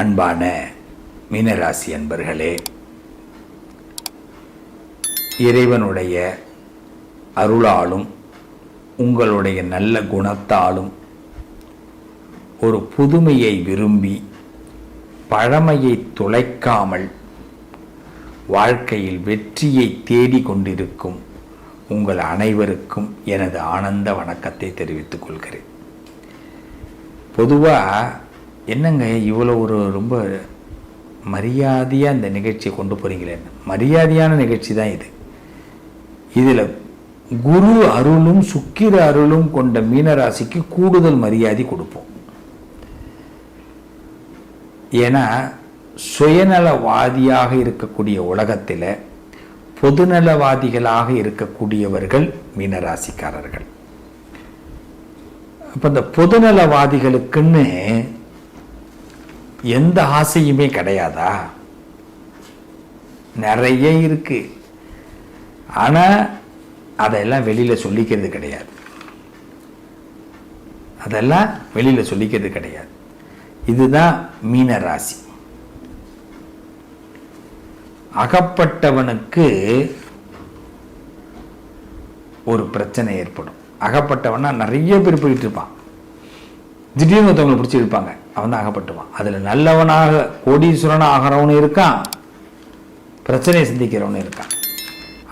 அன்பான மீனராசி அன்பர்களே இறைவனுடைய அருளாலும் உங்களுடைய நல்ல குணத்தாலும் ஒரு புதுமையை விரும்பி பழமையை துளைக்காமல் வாழ்க்கையில் வெற்றியை தேடி கொண்டிருக்கும் உங்கள் அனைவருக்கும் எனது ஆனந்த வணக்கத்தை தெரிவித்துக் கொள்கிறேன். பொதுவாக என்னங்க இவ்வளோ ஒரு ரொம்ப மரியாதையாக இந்த நிகழ்ச்சியை கொண்டு போகிறீங்களேன்னு மரியாதையான நிகழ்ச்சி தான் இது. இதில் குரு அருளும் சுக்கிர அருளும் கொண்ட மீனராசிக்கு கூடுதல் மரியாதை கொடுப்போம். ஏன்னா சுயநலவாதியாக இருக்கக்கூடிய உலகத்தில் பொதுநலவாதிகளாக இருக்கக்கூடியவர்கள் மீனராசிக்காரர்கள். அப்போ இந்த பொதுநலவாதிகளுக்குன்னு எந்த ஆசையுமே கிடையாதா? நிறைய இருக்கு. ஆனால் அதெல்லாம் வெளியில் சொல்லிக்கிறது கிடையாது. அதெல்லாம் வெளியில் சொல்லிக்கிறது கிடையாது. இதுதான் மீன ராசி. அகப்பட்டவனுக்கு ஒரு பிரச்சனை ஏற்படும். அகப்பட்டவனா நிறைய பேர் போயிட்டு இருப்பான். திடீர்னு ஒருத்தவங்களை பிடிச்சி இருப்பாங்க. அவன் தான் அகப்பட்டுவான் அதில் நல்லவனாக கோடீஸ்வரனாக ஆகிறவனும் இருக்கான். பிரச்சனையை சந்திக்கிறவனும் இருக்கான்.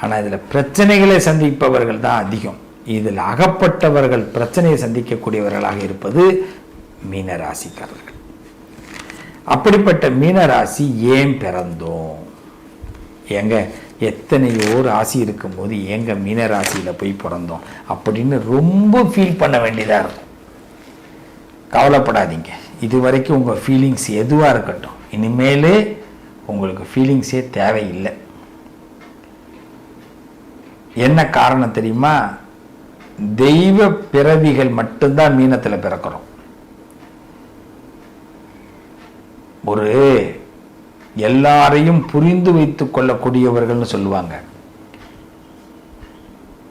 ஆனால் இதில் பிரச்சனைகளை சந்திப்பவர்கள் தான் அதிகம். இதில் அகப்பட்டவர்கள் பிரச்சனையை சந்திக்கக்கூடியவர்களாக இருப்பது மீனராசிக்காரர்கள். அப்படிப்பட்ட மீனராசி ஏன் பிறந்தோம்? ஏங்க எத்தனையோ ராசி இருக்கும்போது எங்க மீனராசியில் போய் பிறந்தோம்? அப்படின்னு ரொம்ப ஃபீல் பண்ண வேண்டியதாக இருக்கும். கவலைப்படாதீங்க. இது வரைக்கும் உங்கள் ஃபீலிங்ஸ் எதுவாக இருக்கட்டும் இனிமேல் உங்களுக்கு ஃபீலிங்ஸே தேவையில்லை. என்ன காரணம் தெரியுமா? தெய்வ பிறவிகள் மட்டும்தான் மீனத்தில் பிறக்கிறோம். ஒரு எல்லாரையும் புரிந்து வைத்துக் கொள்ளக்கூடியவர்கள்னு சொல்லுவாங்க.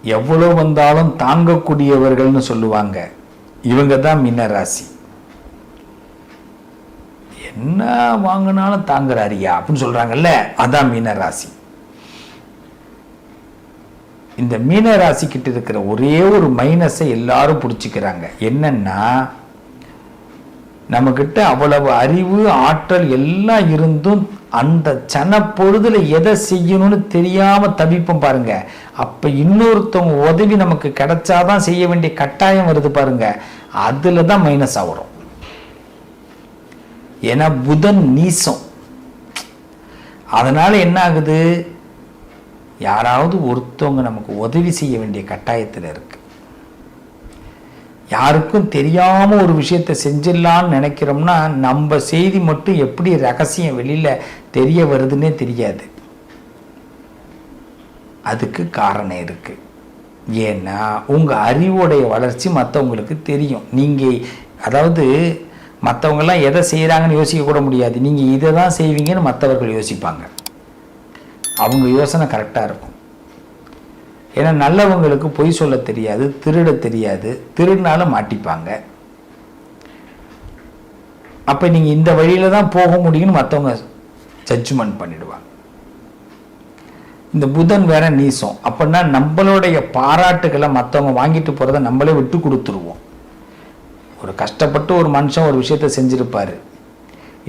எவ்வளவு வந்தாலும் தாங்கக்கூடியவர்கள்னு சொல்லுவாங்க. இவங்க தான் மீனராசி. என்ன வாங்கினாலும் தாங்குறாரியா அப்படின்னு சொல்கிறாங்கல்ல அதான் மீனராசி. இந்த மீன கிட்ட இருக்கிற ஒரே ஒரு மைனஸை எல்லாரும் பிடிச்சிக்கிறாங்க. என்னன்னா நம்மக்கிட்ட அவ்வளவு அறிவு ஆற்றல் எல்லாம் இருந்தும் அந்த சன பொழுதுல எதை செய்யணும்னு தெரியாம தவிப்போம் பாருங்க. அப்ப இன்னொருத்தவங்க உதவி நமக்கு கிடைச்சாதான் செய்ய வேண்டிய கட்டாயம் வருது பாருங்க. அதுல தான் மைனஸ் ஆகிறோம் ஏன்னா புதன் நீசம். அதனால் என்ன ஆகுது யாராவது ஒருத்தவங்க நமக்கு உதவி செய்ய வேண்டிய கட்டாயத்தில் இருக்கு. யாருக்கும் தெரியாம ஒரு விஷயத்தை செஞ்சிடலான்னு நினைக்கிறோம்னா நம்ம செய்தி மட்டும் எப்படி ரகசியம் வெளியில் தெரிய வருதுன்னே தெரியாது. அதுக்கு காரணம் இருக்கு. ஏன்னா உங்கள் அறிவுடைய வளர்ச்சி மற்றவங்களுக்கு தெரியும். நீங்கள் அதாவது மற்றவங்கெல்லாம் எதை செய்கிறாங்கன்னு யோசிக்க கூட முடியாது. நீங்கள் இதை தான் செய்வீங்கன்னு மற்றவர்கள் யோசிப்பாங்க. அவங்க யோசனை கரெக்டாக இருக்கும். ஏன்னா நல்லவங்களுக்கு பொய் சொல்ல தெரியாது திருட தெரியாது. திருடினாலும் மாட்டிப்பாங்க. அப்போ நீங்கள் இந்த வழியில தான் போக முடியும்னு மற்றவங்க ஜட்ஜ்மெண்ட் பண்ணிடுவாங்க. இந்த புதன் வேற நீசம். அப்படின்னா நம்மளுடைய பாராட்டுகளை மற்றவங்க வாங்கிட்டு போகிறத நம்மளே விட்டு கொடுத்துருவோம். ஒரு கஷ்டப்பட்டு ஒரு மனுஷன் ஒரு விஷயத்த செஞ்சுருப்பார்.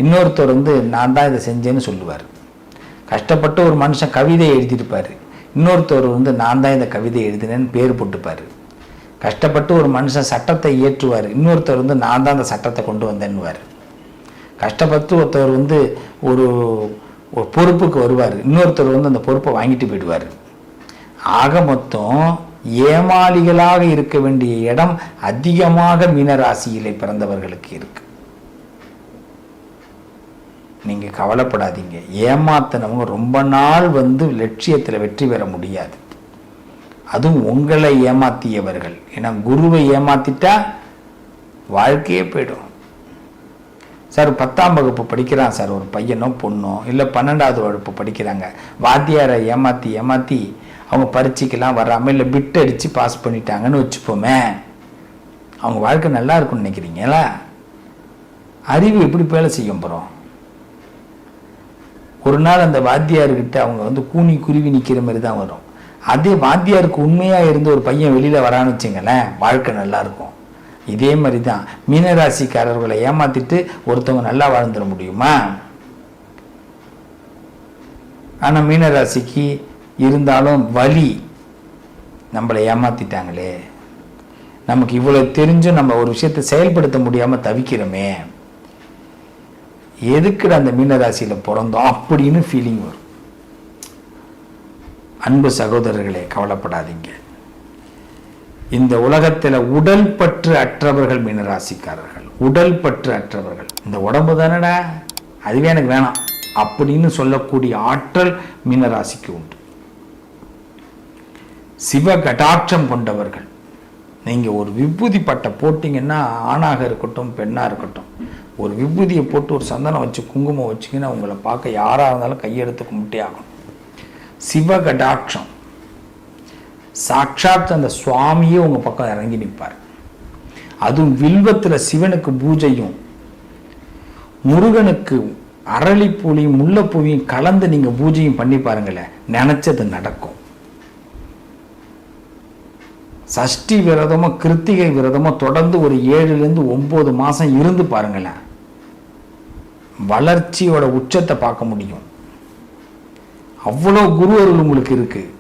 இன்னொருத்தர் வந்து நான் தான் இதை செஞ்சேன்னு சொல்லுவார். கஷ்டப்பட்டு ஒரு மனுஷன் கவிதை எழுதியிருப்பார். இன்னொருத்தர் வந்து நான் தான் இந்த கவிதை எழுதினேன்னு பேர் போட்டுப்பார். கஷ்டப்பட்டு ஒரு மனுஷன் சட்டத்தை இயற்றுவார். இன்னொருத்தர் வந்து நான் தான் அந்த சட்டத்தை கொண்டு வந்தேன்னுவார். கஷ்டப்பட்டு ஒருத்தர் வந்து ஒரு ஒரு பொறுப்புக்கு வருவார். இன்னொருத்தர் வந்து அந்த பொறுப்பை வாங்கிட்டு போயிடுவார். ஆக மொத்தம் ஏமாளிகளாக இருக்க வேண்டிய இடம் அதிகமாக மீனராசியிலே பிறந்தவர்களுக்கு இருக்கு. நீங்க கவலைப்படாதீங்க. ஏமாத்தினவங்க ரொம்ப நாள் வந்து லட்சியத்தில் வெற்றி பெற முடியாது. அதுவும் உங்களை ஏமாத்தியவர்கள். ஏன்னா குருவை ஏமாத்திட்டா வாழ்க்கையே போயிடும். சார் பத்தாம் வகுப்பு படிக்கிறான் சார். ஒரு பையனோ பொண்ணோ இல்லை பன்னெண்டாவது வகுப்பு படிக்கிறாங்க. வாத்தியாரை ஏமாற்றி ஏமாற்றி அவங்க பரீட்சைக்கெல்லாம் வராமல் இல்லை பிட் அடித்து பாஸ் பண்ணிட்டாங்கன்னு வச்சுப்போமே. அவங்க வாழ்க்கை நல்லா இருக்கும்னு நினைக்கிறீங்களா? அறிவு எப்படி வேலை செய்ய போகிறோம் ஒரு நாள் அந்த வாத்தியார்கிட்ட அவங்க வந்து கூனி குருவி நிற்கிற மாதிரி தான் வரும். அதே வாத்தியாருக்கு உண்மையாக இருந்து ஒரு பையன் வெளியில் வரான்னு வச்சுங்களேன் வாழ்க்கை நல்லா இருக்கும். இதே மாதிரி தான். மீனராசிக்காரர்களை ஏமாத்திட்டு ஒருத்தவங்க நல்லா வாழ்ந்துட முடியுமா? ஆனால் மீனராசிக்கு இருந்தாலும் வலி நம்மளை ஏமாத்திட்டாங்களே. நமக்கு இவ்வளோ தெரிஞ்சும் நம்ம ஒரு விஷயத்தை செயல்படுத்த முடியாமல் தவிக்கிறோமே. எதுக்குடா அந்த மீனராசியில் பிறந்தோம் அப்படின்னு ஃபீலிங் வரும். அன்பு சகோதரர்களே கவலைப்படாதீங்க. இந்த உலகத்தில் உடல் பற்று அற்றவர்கள் மீனராசிக்காரர்கள். உடல் பற்று அற்றவர்கள். இந்த உடம்பு தானடா? அதுவே எனக்கு வேணாம் அப்படின்னு சொல்லக்கூடிய ஆற்றல் மீனராசிக்கு உண்டு. சிவ கடாட்சம் கொண்டவர்கள். நீங்கள் ஒரு விபூதி பட்டை போட்டிங்கன்னா ஆணாக இருக்கட்டும் பெண்ணாக இருக்கட்டும் ஒரு விபூதியை போட்டு ஒரு சந்தனம் வச்சு குங்குமம் வச்சிங்கன்னா உங்களை பார்க்க யாராக இருந்தாலும் கையெடுத்து கும்பிட்டே ஆகணும். சிவ கடாட்சம் சாட்சாத் அந்த சுவாமியே உங்கள் பக்கம் இறங்கி நிற்பார். அதுவும் வில்வத்தில் சிவனுக்கு பூஜையும் முருகனுக்கு அரளிப்பூலியும் முல்லைப்பூவியும் கலந்து நீங்கள் பூஜையும் பண்ணி பாருங்களேன். நினச்சது நடக்கும். சஷ்டி விரதமோ கிருத்திகை விரதமோ தொடர்ந்து ஒரு ஏழுலேருந்து ஒம்பது மாதம் இருந்து பாருங்களேன். வளர்ச்சியோட உச்சத்தை பார்க்க முடியும். அவ்வளோ குரு அருள் உங்களுக்கு இருக்குது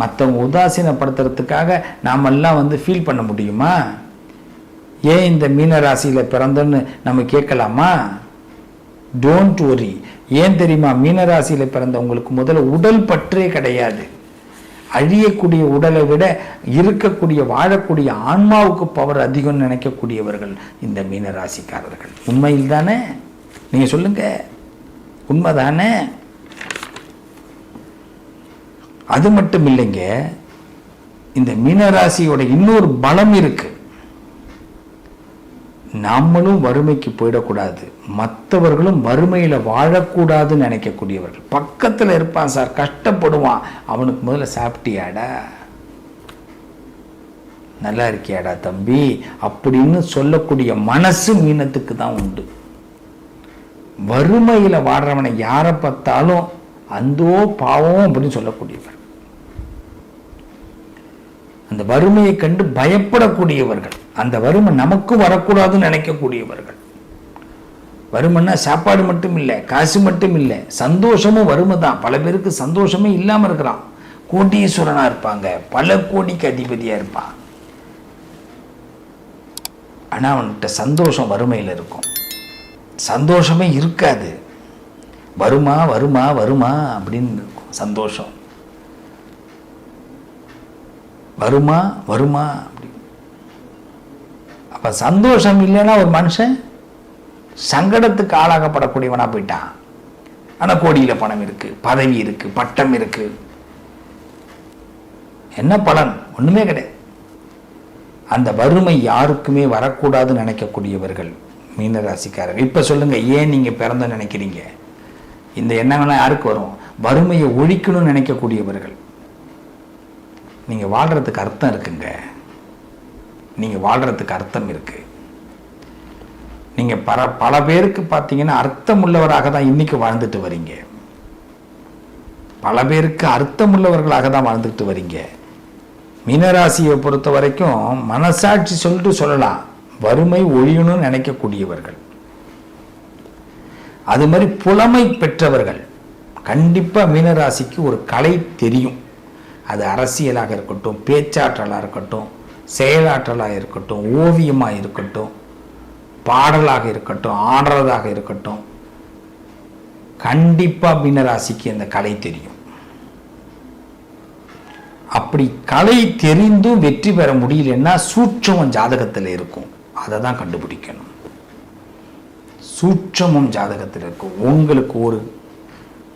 மற்றவங்க உதாசீனப்படுத்துறதுக்காக நாமெல்லாம் வந்து ஃபீல் பண்ண முடியுமா? ஏன் இந்த மீன ராசியில் பிறந்தோன்னு நம்ம கேட்கலாமா? டோன்ட் ஒரி ஏன் தெரியுமா? மீனராசியில் பிறந்தவங்களுக்கு முதல்ல உடல் பற்றே கிடையாது. அழியக்கூடிய உடலை விட இருக்கக்கூடிய வாழக்கூடிய ஆன்மாவுக்கு பவர் அதிகம்னு நினைக்கக்கூடியவர்கள் இந்த மீன ராசிக்காரர்கள். உண்மையில் தானே நீங்கள் சொல்லுங்க. உண்மைதானே? அது மட்டும் இல்லைங்க. இந்த மீனராசியோட இன்னொரு பலம் இருக்கு. நம்மளும் வறுமைக்கு போயிடக்கூடாது. மற்றவர்களும் வறுமையில் வாழக்கூடாதுன்னு நினைக்கக்கூடியவர்கள். பக்கத்தில் இருப்பான் சார் கஷ்டப்படுவான். அவனுக்கு முதல்ல சாப்பிட்டியாடா? நல்லா இருக்கியாடா தம்பி? அப்படின்னு சொல்லக்கூடிய மனசு மீனத்துக்கு தான் உண்டு. வறுமையில் வாடுறவனை யாரை பார்த்தாலும் அந்தோ பாவம் அப்படின்னு சொல்லக்கூடியவர். அந்த வறுமையை கண்டு பயப்படக்கூடியவர்கள். அந்த வறுமை நமக்கும் வரக்கூடாதுன்னு நினைக்கக்கூடியவர்கள். வறுமைன்னா சாப்பாடு மட்டும் இல்லை காசு மட்டும் இல்லை சந்தோஷமும் வறுமை தான். பல பேருக்கு சந்தோஷமே இல்லாமல் இருக்கிறான் கோட்டீஸ்வரனாக இருப்பாங்க பல கோடிக்கு அதிபதியாக இருப்பான். ஆனால் அவன்கிட்ட சந்தோஷம் வறுமையில் இருக்கும். சந்தோஷமே இருக்காது. வருமா வருமா வருமா அப்படின்னு இருக்கும். சந்தோஷம். வருமா வருமா அப்படி அப்போ சந்தோஷம் இல்லைன்னா ஒரு மனுஷன் சங்கடத்துக்கு ஆளாகப்படக்கூடியவனா போயிட்டான். ஆனால் கோடியில் பணம் இருக்கு பதவி இருக்கு பட்டம் இருக்கு. என்ன பலன்? ஒன்றுமே கிடையாது. அந்த வறுமை யாருக்குமே வரக்கூடாதுன்னு நினைக்கக்கூடியவர்கள் மீனராசிக்காரர் இப்போ சொல்லுங்க ஏன் நீங்கள் பிறந்த நினைக்கிறீங்க? இந்த எண்ணங்கள்லாம் யாருக்கு வரும்? வறுமையை ஒழிக்கணும்னு நினைக்கக்கூடியவர்கள். நீங்கள் வாழ்கிறதுக்கு அர்த்தம் இருக்குங்க. நீங்கள் வாழ்கிறதுக்கு அர்த்தம் இருக்கு. நீங்கள் பல பல பேருக்கு பார்த்தீங்கன்னா அர்த்தம் உள்ளவராக தான் இன்னைக்கு வாழ்ந்துட்டு வரீங்க. பல பேருக்கு அர்த்தம் உள்ளவர்களாக தான் வாழ்ந்துட்டு வரீங்க. மீனராசியை பொறுத்த வரைக்கும் மனசாட்சி சொல்லிட்டு சொல்லலாம். வறுமை ஒழியணும்னு நினைக்கக்கூடியவர்கள். அது மாதிரி புலமை பெற்றவர்கள். கண்டிப்பாக மீனராசிக்கு ஒரு கலை தெரியும். அது அரசியலாக இருக்கட்டும் பேச்சாற்றலாக இருக்கட்டும் செயலாற்றலாக இருக்கட்டும் ஓவியமாக இருக்கட்டும் பாடலாக இருக்கட்டும் ஆடுறதாக இருக்கட்டும் கண்டிப்பாக மீனராசிக்கு அந்த கலை தெரியும். அப்படி கலை தெரிந்தும் வெற்றி பெற முடியலன்னா சூட்சமம் ஜாதகத்தில் இருக்கும். அதை தான் கண்டுபிடிக்கணும். சூட்சமம் ஜாதகத்தில் இருக்கும். உங்களுக்கு ஒரு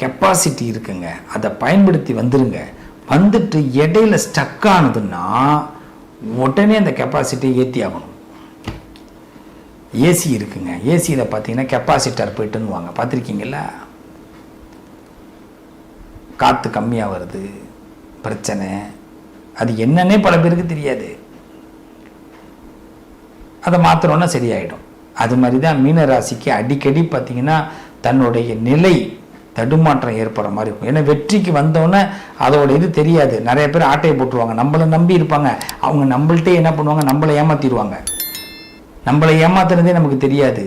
கெப்பாசிட்டி இருக்குங்க. அதை பயன்படுத்தி வந்துருங்க. வந்துட்டு இடையில ஸ்டக் ஆனதுன்னா உடனே அந்த கெப்பாசிட்டியை ஏற்றி ஆகணும். ஏசி இருக்குங்க. ஏசியில் பார்த்தீங்கன்னா கெப்பாசிட்டர் போய்ட்டுன்னு வாங்க பார்த்துருக்கீங்களா காற்று கம்மியாக வருது. பிரச்சனை. அது என்னன்னே பல பேருக்கு தெரியாது. அதை மாத்திரம்னா சரியாயிடும். அது மாதிரி தான் மீனராசிக்கு அடிக்கடி பார்த்தீங்கன்னா தன்னுடைய நிலை தடுமாற்றம் ஏற்படுற மாதிரி இருக்கும். ஏன்னா வெற்றிக்கு வந்தோடனே அதோட இது தெரியாது. நிறைய பேர் ஆட்டையை போட்டுருவாங்க. நம்மளை நம்பி இருப்பாங்க. அவங்க நம்மள்ட்டே என்ன பண்ணுவாங்க? நம்மளை ஏமாத்திடுவாங்க நம்மளை ஏமாத்துறதே நமக்கு தெரியாது.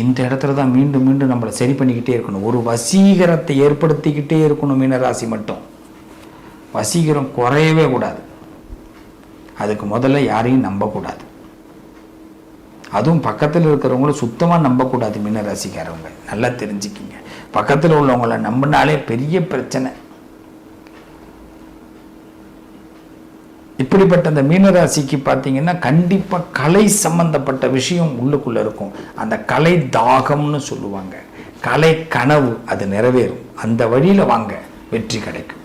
இந்த இடத்துல தான் மீண்டும் மீண்டும் நம்மளை சரி பண்ணிக்கிட்டே இருக்கணும். ஒரு வசீகரத்தை ஏற்படுத்திக்கிட்டே இருக்கணும் மீனராசி மட்டும். வசீகரம் குறையவே கூடாது. அதுக்கு முதல்ல யாரையும் நம்பக்கூடாது. அதுவும் பக்கத்தில் இருக்கிறவங்களும் சுத்தமாக நம்பக்கூடாது மீனராசிக்காரவங்க. நல்லா தெரிஞ்சுக்கிங்க. பக்கத்தில் உள்ளவங்கள நம்பினாலே பெரிய பிரச்சனை. இப்படிப்பட்ட அந்த மீனராசிக்கு பார்த்தீங்கன்னா கண்டிப்பாக கலை சம்பந்தப்பட்ட விஷயம் உள்ளுக்குள்ளே இருக்கும். அந்த கலை தாகம்னு சொல்லுவாங்க. கலை கனவு அது நிறைவேறும். அந்த வழியில் வாங்க வெற்றி கிடைக்கும்.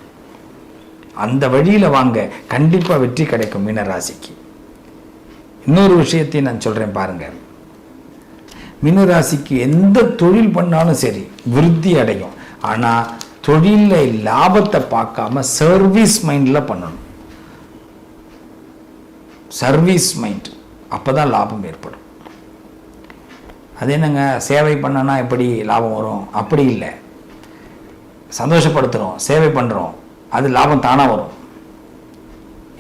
அந்த வழியில் வாங்க கண்டிப்பாக வெற்றி கிடைக்கும் மீனராசிக்கு. இன்னொரு விஷயத்தையும் நான் சொல்கிறேன் பாருங்க. மீனராசிக்கு எந்த தொழில் பண்ணாலும் சரி விருத்தி அடையும். ஆனால் தொழிலில் லாபத்தை பார்க்காம சர்வீஸ் மைண்டில் பண்ணணும். சர்வீஸ் மைண்ட் அப்போ தான் லாபம் ஏற்படும். அது என்னங்க? சேவை பண்ணனா எப்படி லாபம் வரும்? அப்படி இல்லை. சந்தோஷப்படுத்துகிறோம் சேவை பண்ணுறோம் அது லாபம் தானாக வரும்.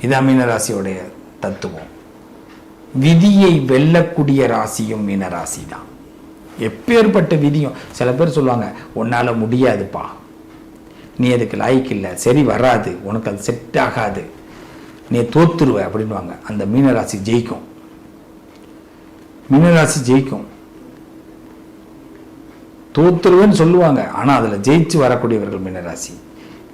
இதான் மீனராசியோடைய தத்துவம். விதியை வெல்லக்கூடிய ராசியும் மீனராசி தான் எப்பேற்பட்ட விதியும் சில பேர் சொல்லுவாங்க உன்னால் முடியாதுப்பா. நீ அதுக்கு லாய்க்கு இல்லை. சரி வராது. உனக்கு அது செட் ஆகாது. நீ தோத்துருவ அப்படின்வாங்க அந்த மீனராசி ஜெயிக்கும். மீனராசி ஜெயிக்கும். தோத்துருவேன்னு சொல்லுவாங்க. ஆனால் அதில் ஜெயிச்சு வரக்கூடியவர்கள் மீனராசி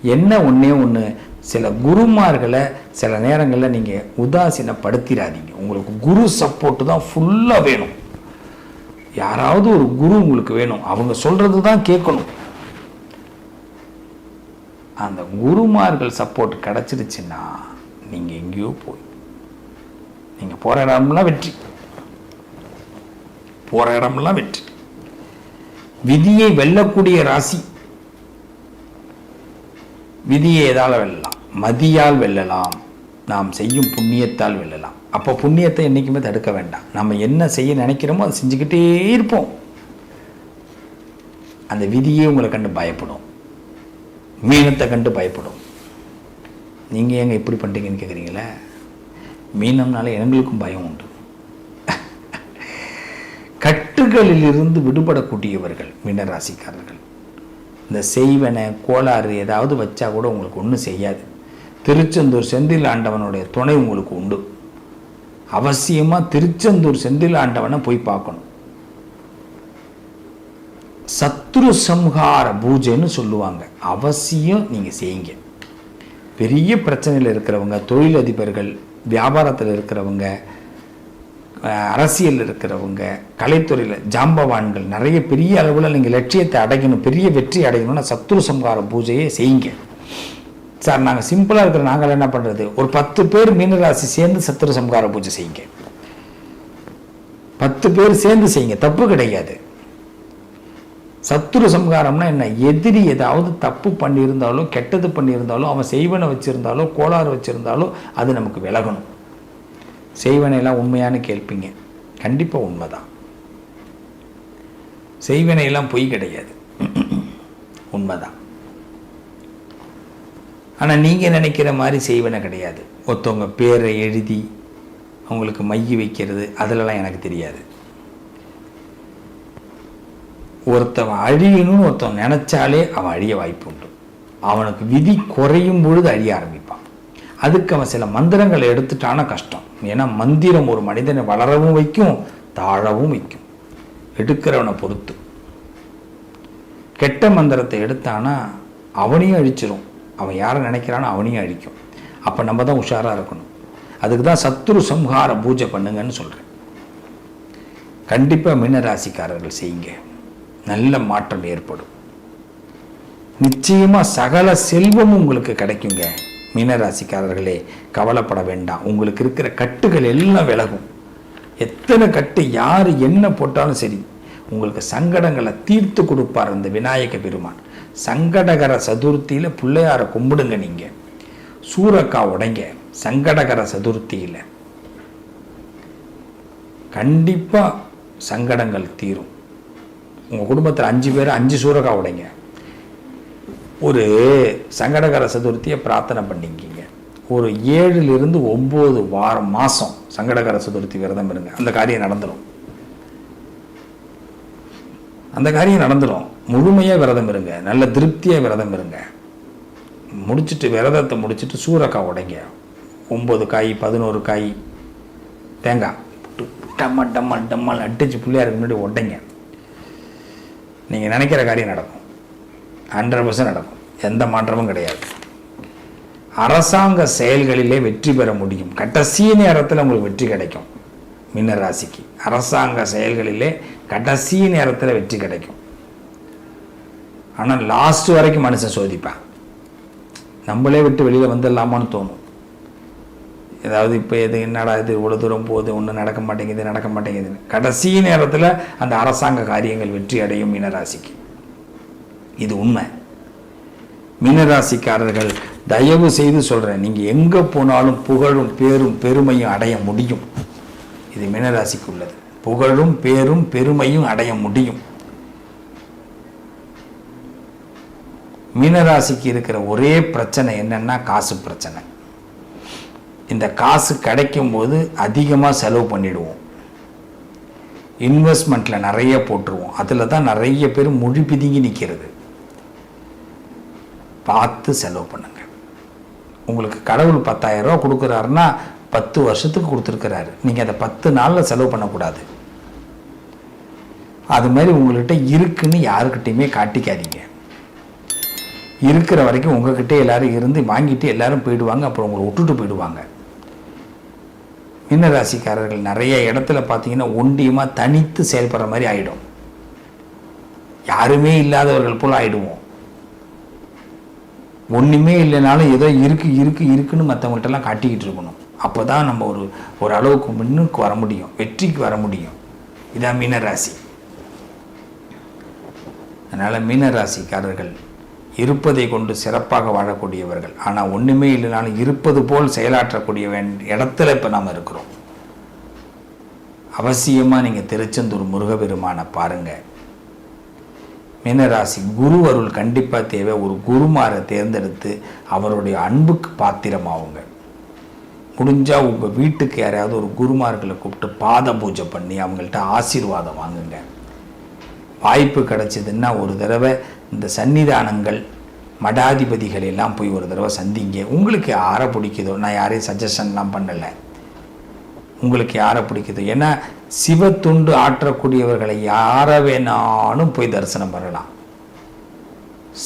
என்ன ஒன்றே ஒன்று சில குருமார்களை சில நேரங்களில் நீங்கள் உதாசீனப்படுத்திடாதீங்க. உங்களுக்கு குரு சப்போர்ட்டு தான் ஃபுல்லாக வேணும். யாராவது ஒரு குரு உங்களுக்கு வேணும். அவங்க சொல்கிறது தான் கேட்கணும். அந்த குருமார்கள் சப்போர்ட் கிடச்சிருச்சுன்னா நீங்கள் எங்கேயோ போய் நீங்கள் போகிற இடம்லாம் வெற்றி. போகிற இடம்லாம் வெற்றி. விதியை வெல்லக்கூடிய ராசி. விதியை எதால் வெல்லலாம். மதியால் வெல்லலாம். நாம் செய்யும் புண்ணியத்தால் வெல்லலாம். அப்போ புண்ணியத்தை என்றைக்குமே தடுக்க வேண்டாம். நம்ம என்ன செய்ய நினைக்கிறோமோ அதை செஞ்சுக்கிட்டே இருப்போம். அந்த விதியே உங்களை கண்டு பயப்படும். மீனத்தை கண்டு பயப்படும். நீங்கள் ஏங்க இப்படி பண்ணுறீங்கன்னு கேட்குறீங்களே மீனம்னால எங்களுக்கும் பயம் உண்டு. கட்டுகளிலிருந்து விடுபடக்கூடியவர்கள் மீனராசிக்காரர்கள். இந்த செய்வனை கோளாறு ஏதாவது வச்சா கூட உங்களுக்கு ஒன்றும் செய்யாது. திருச்செந்தூர் செந்தில் ஆண்டவனுடைய துணை உங்களுக்கு உண்டு. அவசியமாக திருச்செந்தூர் செந்தில் ஆண்டவனை போய் பார்க்கணும். சத்ரு சம்ஹார பூஜைன்னு சொல்லுவாங்க. அவசியம் நீங்கள் செய்யுங்க. பெரிய பிரச்சனையில் இருக்கிறவங்க தொழிலதிபர்கள் வியாபாரத்தில் இருக்கிறவங்க அரசியல் இருக்கிறவங்க கலைத்துறையில் ஜாம்பவான்கள் நிறைய பெரிய அளவில் நீங்கள் லட்சியத்தை அடையணும் பெரிய வெற்றி அடையணும்னா சத்ரு சம்ஹார பூஜையை செய்யுங்க. சார் நாங்கள் சிம்பிளாக இருக்கிற நாங்கள் என்ன பண்ணுறது ஒரு பத்து பேர் மீனராசி சேர்ந்து சத்துரு சம்கார பூஜை செய்யுங்க. பத்து பேர் சேர்ந்து செய்யுங்க தப்பு கிடையாது. சத்துரு சம்காரம்னா என்ன? எதிரி ஏதாவது தப்பு பண்ணியிருந்தாலும் கெட்டது பண்ணியிருந்தாலும் அவன் செய்வனை வச்சுருந்தாலோ கோளாறு வச்சுருந்தாலோ அது நமக்கு விலகணும். செய்வனையெல்லாம் உண்மையானு கேட்பீங்க கண்டிப்பாக உண்மைதான். செய்வனையெல்லாம் பொய் கிடையாது. உண்மைதான். ஆனால் நீங்கள் நினைக்கிற மாதிரி செய்வன கிடையாது. ஒருத்தவங்க பேரை எழுதி அவங்களுக்கு மைய வைக்கிறது அதிலலாம் எனக்கு தெரியாது. ஒருத்தவன் அழியணும்னு ஒருத்தவன் நினச்சாலே அவன் அழிய வாய்ப்பு உண்டு. அவனுக்கு விதி குறையும் பொழுது அழிய ஆரம்பிப்பான். அதுக்கு அவன் சில மந்திரங்களை எடுத்துட்டான கஷ்டம். ஏன்னா மந்திரம் ஒரு மனிதனை வளரவும் வைக்கும் தாழவும் வைக்கும். எடுக்கிறவனை பொறுத்து. கெட்ட மந்திரத்தை எடுத்தானா அவனையும் அழிச்சிரும். அவன் யாரை நினைக்கிறானோ அவனையும் அழிக்கும். அப்போ நம்ம தான் உஷாராக இருக்கணும். அதுக்கு தான் சத்ரு சம்ஹார பூஜை பண்ணுங்கன்னு சொல்கிறேன் கண்டிப்பாக மீனராசிக்காரர்கள் செய்யுங்க. நல்ல மாற்றம் ஏற்படும். நிச்சயமாக சகல செல்வமும் உங்களுக்கு கிடைக்குங்க. மீனராசிக்காரர்களே கவலைப்பட வேண்டாம். உங்களுக்கு இருக்கிற கட்டுகள் எல்லாம் விலகும். எத்தனை கட்டு யார் என்ன போட்டாலும் சரி உங்களுக்கு சங்கடங்களை தீர்த்து கொடுப்பார் அந்த விநாயக பெருமான். சங்கடகர சதுர்த்தியில் பிள்ளையாரை கும்பிடுங்க நீங்கள் சூரக்கா உடைங்க சங்கடகர சதுர்த்தியில். கண்டிப்பாக சங்கடங்கள் தீரும். உங்கள் குடும்பத்தில் அஞ்சு பேர் அஞ்சு சூரக்கா உடைங்க. ஒரு சங்கடகர சதுர்த்தியை பிரார்த்தனை பண்ணிக்கிங்க. ஒரு ஏழுலேருந்து ஒம்பது வாரம் மாதம் சங்கடகர சதுர்த்தி விரதம் இருங்க. அந்த காரியம் நடந்துடும் அந்த காரியம் நடந்துடும் முழுமையாக விரதம் இருங்க. நல்ல திருப்தியாக விரதம் இருங்க. முடிச்சுட்டு விரதத்தை முடிச்சுட்டு சூறக்காய் உடைங்க. ஒம்பது காய் பதினோரு காய் தேங்காய் டம்ம டம்ம டம்மல் அடிச்சு பிள்ளையாருக்கு முன்னாடி உடைங்க. நீங்கள் நினைக்கிற காரியம் நடக்கும். ஹண்ட்ரட் பர்சன்ட் நடக்கும். எந்த மாற்றமும் கிடையாது. அரசாங்க செயல்களிலே வெற்றி பெற முடியும். கடைசி நேரத்தில் உங்களுக்கு வெற்றி கிடைக்கும். மின்ன ராசிக்கு. அரசாங்க செயல்களிலே கடைசி நேரத்தில் வெற்றி கிடைக்கும். ஆனால் லாஸ்ட் வரைக்கும் மனுஷன் சோதிப்பான். நம்மளே விட்டு வெளியில் வந்துடலாமான்னு தோணும். ஏதாவது இப்போ எது என்னடா இது இவ்வளோ தூரம் போகுது ஒன்றும் நடக்க மாட்டேங்குது நடக்க மாட்டேங்குதுன்னு. கடைசி நேரத்தில் அந்த அரசாங்க காரியங்கள் வெற்றி அடையும் மீனராசிக்கு. இது உண்மை. மீனராசிக்காரர்கள் தயவு செய்து சொல்கிறேன் நீங்கள் எங்கே போனாலும் புகழும் பேரும் பெருமையும் அடைய முடியும். இது மீனராசிக்கு உள்ளது. புகழும் பேரும் பெருமையும் அடைய முடியும். மீனராசிக்கு இருக்கிற ஒரே பிரச்சனை என்னன்னா காசு பிரச்சனை. இந்த காசு கிடைக்கும் போது அதிகமாக செலவு பண்ணிடுவோம். இன்வெஸ்ட்மெண்ட்டில் நிறைய போட்டுருவோம். அதில் தான் நிறைய பேர் மொழி பிதுங்கி நிற்கிறது பார்த்து செலவு பண்ணுங்க. உங்களுக்கு கடவுள் பத்தாயிரம் ரூபா கொடுக்குறாருன்னா பத்து வருஷத்துக்கு கொடுத்துருக்கிறாரு. நீங்கள் அதை பத்து நாளில் செலவு பண்ணக்கூடாது. அது மாதிரி உங்கள்கிட்ட இருக்குன்னு யாருக்கிட்டையுமே காட்டிக்காதீங்க. இருக்கிற வரைக்கும் உங்ககிட்ட எல்லாரும் இருந்து வாங்கிட்டு எல்லாரும் போயிடுவாங்க அப்புறம் உங்களை விட்டுட்டு போயிடுவாங்க. மீனராசிக்காரர்கள் நிறைய இடத்துல பார்த்தீங்கன்னா ஒண்டியமாக தனித்து செயல்படுற மாதிரி ஆயிடும். யாருமே இல்லாதவர்கள் போல் ஆயிடுவோம். ஒன்றுமே இல்லைனாலும் ஏதோ இருக்கு இருக்கு இருக்குன்னு மற்றவங்கள்ட்டலாம் காட்டிக்கிட்டு இருக்கணும். அப்போ தான் நம்ம ஒரு ஒரு அளவுக்கு முன்னுக்கு வர முடியும் வெற்றிக்கு வர முடியும். இதான் மீனராசி. அதனால் மீனராசிக்காரர்கள் இருப்பதை கொண்டு சிறப்பாக வாழக்கூடியவர்கள். ஆனால் ஒன்றுமே இல்லைனாலும் இருப்பது போல் செயலாற்றக்கூடிய இடத்துல இப்போ நாம் இருக்கிறோம். அவசியமாக நீங்கள் திருச்செந்தூர் முருகபெருமானை பாருங்கள் மீனராசி குரு அருள் கண்டிப்பாக தேவை. ஒரு குருமாரை தேர்ந்தெடுத்து அவருடைய அன்புக்கு பாத்திரமாகுங்க முடிஞ்சால் உங்கள் வீட்டுக்கு யாரையாவது ஒரு குருமார்களை கூப்பிட்டு பாத பூஜை பண்ணி அவங்கள்ட்ட ஆசீர்வாதம் வாங்குங்க. வாய்ப்பு கிடச்சிதுன்னா ஒரு தடவை இந்த சன்னிதானங்கள் மடாதிபதிகள் எல்லாம் போய் ஒரு தடவை சந்திங்க. உங்களுக்கு யாரை பிடிக்குதோ? நான் யாரையும் சஜஷன்லாம் பண்ணலை. உங்களுக்கு யாரை பிடிக்குதோ? ஏன்னா சிவத்துண்டு ஆற்றக்கூடியவர்களை யாரை வேணாலும் போய் தரிசனம் பண்ணலாம்.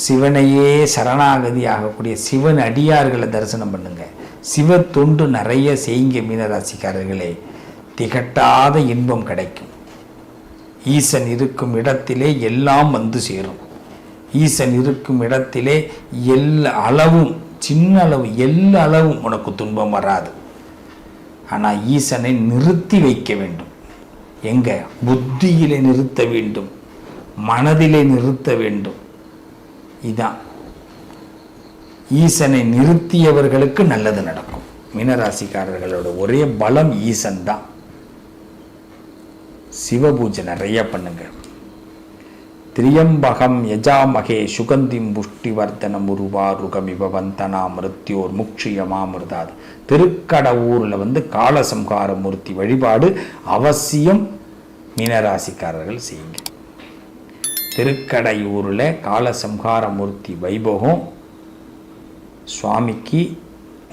சிவனையே சரணாகதி ஆகக்கூடிய சிவன் அடியார்களை தரிசனம் பண்ணுங்க. சிவ தொண்டு நிறைய செய்யுங்க மீனராசிக்காரர்களே. திகட்டாத இன்பம் கிடைக்கும். ஈசன் இருக்கும் இடத்திலே எல்லாம் வந்து சேரும். ஈசன் இருக்கும் இடத்திலே எல்லா அளவும் சின்ன அளவு எல்லா அளவும் உனக்கு துன்பம் வராது. ஆனால் ஈசனை நிறுத்தி வைக்க வேண்டும். எங்க? புத்தியிலே நிறுத்த வேண்டும். மனதிலே நிறுத்த வேண்டும். இதான். ஈசனை நிறுத்தியவர்களுக்கு நல்லது நடக்கும். மீனராசிக்காரர்களோட ஒரே பலம் ஈசன் தான். சிவபூஜை நிறைய பண்ணுங்கள் திரியம்பகம் யஜாமகே சுகந்திம் புஷ்டிவர்தனம் உருவாருகமிவ வந்தனா மிருத்யோர் முக்ஷியமாமிருதாது. திருக்கடவுரில் வந்து காலசம்ஹார மூர்த்தி வழிபாடு அவசியம் மீனராசிக்காரர்கள் செய்யுங்க. திருக்கடையூரில் காலசம்ஹார மூர்த்தி வைபவம் சுவாமிக்கு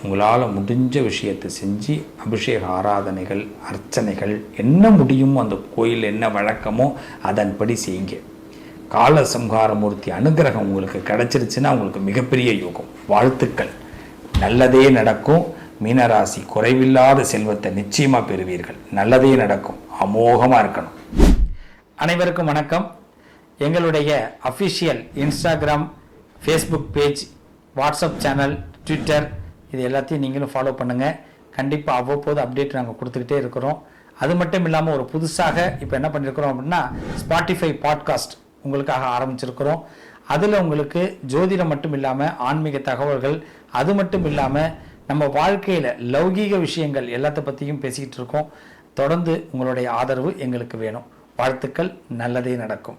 உங்களால் முடிஞ்ச விஷயத்தை செஞ்சு அபிஷேக ஆராதனைகள் அர்ச்சனைகள் என்ன முடியுமோ அந்த கோயில் என்ன வழக்கமோ அதன்படி செய்யுங்க. காலசம்ஹாரமூர்த்தி அனுகிரகம் உங்களுக்கு கிடைச்சிருச்சுன்னா உங்களுக்கு மிகப்பெரிய யோகம் வாழ்த்துக்கள். நல்லதே நடக்கும். மீனராசி குறைவில்லாத செல்வத்தை நிச்சயமாக பெறுவீர்கள். நல்லதே நடக்கும். அமோகமாக இருக்கணும். அனைவருக்கும் வணக்கம். எங்களுடைய official Instagram Facebook page WhatsApp channel Twitter இது எல்லாத்தையும் நீங்களும் ஃபாலோ பண்ணுங்கள் கண்டிப்பாக அவ்வப்போது அப்டேட் நாங்கள் கொடுத்துக்கிட்டே இருக்கிறோம். அது மட்டும் இல்லாமல் ஒரு புதுசாக இப்போ என்ன பண்ணியிருக்கிறோம் அப்படின்னா ஸ்பாட்டிஃபை பாட்காஸ்ட் உங்களுக்காக ஆரம்பிச்சிருக்கிறோம். அதில் உங்களுக்கு ஜோதிடம் மட்டும் இல்லாமல் ஆன்மீக தகவல்கள் அது மட்டும் இல்லாமல் நம்ம வாழ்க்கையில் லௌகீக விஷயங்கள் எல்லாத்த பற்றியும் பேசிக்கிட்டு இருக்கோம். தொடர்ந்து உங்களுடைய ஆதரவு எங்களுக்கு வேணும். வாழ்த்துக்கள். நல்லதே நடக்கும்.